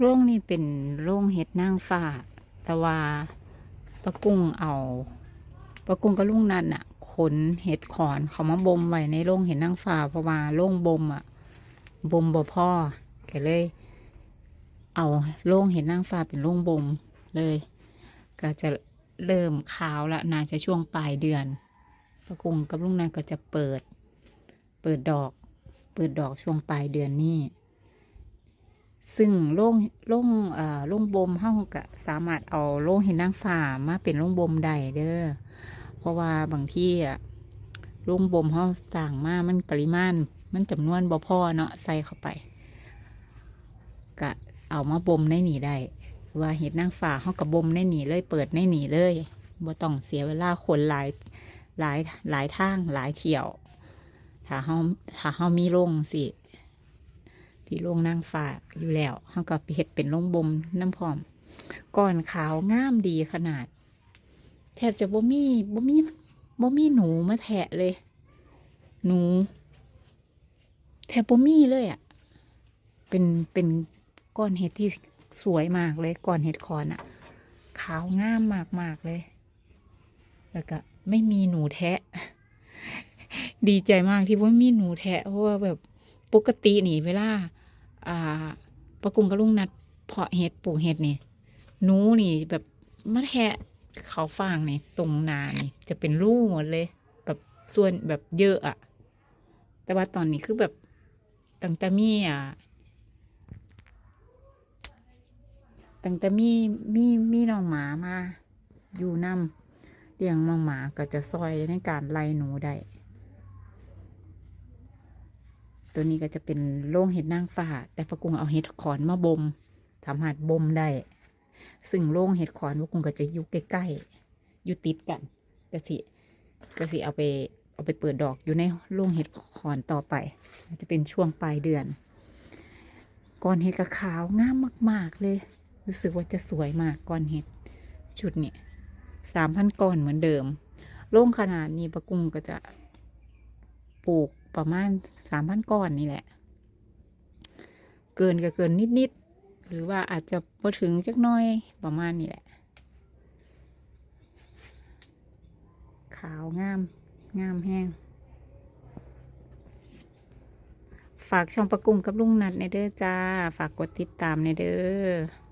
โรงนี่เป็นโรงเห็ดนางฟ้า แต่ว่าปะกุ้งเอาปะกุ้งกับลุงนันอะขนเห็ดขอนเขามาบ่มไว้ในโรงเห็ดนางฟ้าเพราะว่าโรงบ่มอะบ่มบ่พ่อก็เลย เอาโรงเห็ดนางฟ้าเป็นโรงบ่มเลย ก็จะเริ่มขาวละน่าจะช่วงปลายเดือนปะกุ้งกับลุงนันก็จะเปิด เปิดดอก เปิดดอกช่วงปลายเดือนนี้ ซึ่งโล่งโล่งเอ่อโล่งบ่มเฮาก็สามารถเอาโล่งเห็นนางฟ้ามาเป็นโล่งบ่มได้เด้อเพราะว่าบางที่อะโล่งบ่มเฮาสั่งมามันปริมาณ มันจำนวนบ่พอเนาะใส่เข้าไปก็เอามาบ่มในนี่ได้ว่าเห็ดนางฟ้าเฮาก็บ่มในนี่เลยเปิดในนี่เลยบ่ต้องเสียเวลาคนหลายหลายหลายทางหลายเที่ยว ถ้าเฮาถ้าเฮามีโรงสิ ที่โรงนางฟ้าอยู่แล้วเฮาก็ไปเฮ็ดเป็นโรงบ่มน้ำพร้อมก่อนขาวงามดีขนาด แทบจะบ่มีบ่มีบ่มีหนูมาแทะเลย หนู แทบบ่มีเลยอะ เป็นเป็นก้อนเห็ดที่สวยมากเลยก้อนเห็ดคอนอะ ขาวงามมากมากเลย แล้วก็ไม่มีหนูแทะ ดีใจมากที่ว่ามีหนูแทะเพราะว่าแบบปกตินี่เวลา อ่าประกุงกับลุงนัดเพาะเห็ดปลูกเห็ดนี่หนูนี่แบบมาแทะเขาฟางนี่ตรงนานี่ จะเป็นรูหมดเลย แบบส่วนแบบเยอะอะแต่ว่าตอนนี้คือแบบตั้งแต่มีอะตั้งแต่มีมีมีน้องหมามาอยู่นำเลี้ยงน้องหมาก็จะซอยในการไล่หนูได้ ตัวนี้ก็จะเป็นโล่งเห็ดนางฟ้า แต่ปะกุงเอาเห็ดขอนมาบมสามารถบ่มได้ ซึ่งโล่งเห็ดขอนปะกุงก็จะอยู่ใกล้ๆอยู่ติดกันก็สิก็สิเอาไปเอาไปเปิดดอกอยู่ในโล่งเห็ดขอนต่อไป จะเป็นช่วงปลายเดือน ก้อนเห็ดกระขาวงามมาก ๆ เลย รู้สึกว่าจะสวยมากก้อนเห็ดชุดนี้สามพันก้อนเหมือนเดิมโล่งขนาดนี้ปะกุงก็จะปลูก ประมาณสามพันก้อนนี่แหละ เกินก็เกินนิดๆหรือว่าอาจจะพอถึงจักน้อยประมาณนี้แหละ ขาวงาม งามแห้ง ฝากช่องประกุงกับลุงนัดในเด้อจ้า ฝากกดติดตามในเด้อ